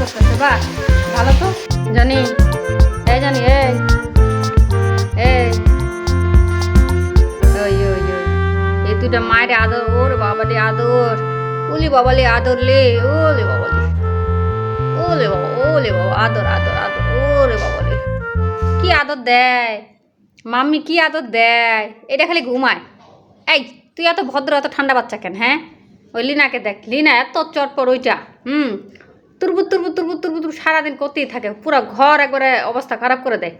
করতেছে বাহ ভালো তো? জানি। এই জানি, এই। দুটা মায়ের আদর, ওর বাবালি আদর। ওলি বাবালি আদর লে, ওলে বাবালি। ওলে বাবা ওলে বাবা, আদর আদর আদর ওরে বাবালি। কি আদর দেয়? মাম্মি কি আদর দেয়? এটা খালি ঘুমায়। এই, তুই এত ভদ্র, এত ঠান্ডা বাচ্চা কেন হ্যাঁ? ওই লিনাকে দেখ। লিনা, এত চটপট ওইটা। হুম তুরবুর তুরবুর তুরবুর তুরবুর তুরবুর সারাদিন করতেই থাকে? পুরো ঘর একবারে অবস্থা খারাপ করে দেয়।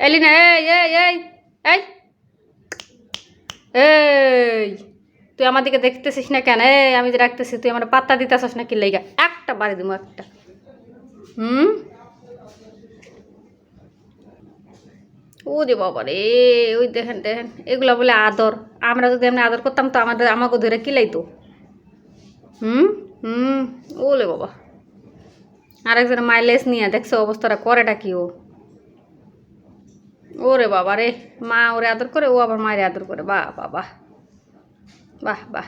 এই লিনা এই এই এই এই, তুই আমার দিকে দেখতেছিস না কেন? এই, আমি যে রাখতেছি, তুই আমার পাত্তা দিতেছিস না কি লেগা? একটা বাড়ি দিব একটা। হুম? ও রে বাবা রে, ওই দেখেন দেখেন, এগুলো বলে আদর। আমরা যদি এমনি আদর করতাম তো আমাদের আমাকে ধরে কিলাইতো হুম? হুম? ওলে বাবা। আরেকজন মাইলেজ নিয়ে দেখছে অবস্থাটা করেটা কি ও? ওরে বাবা রে, মা ওরে আদর করে, ও আবার মায়ের আদর করে। বাহ বাবা বাহ। বাহ বাহ।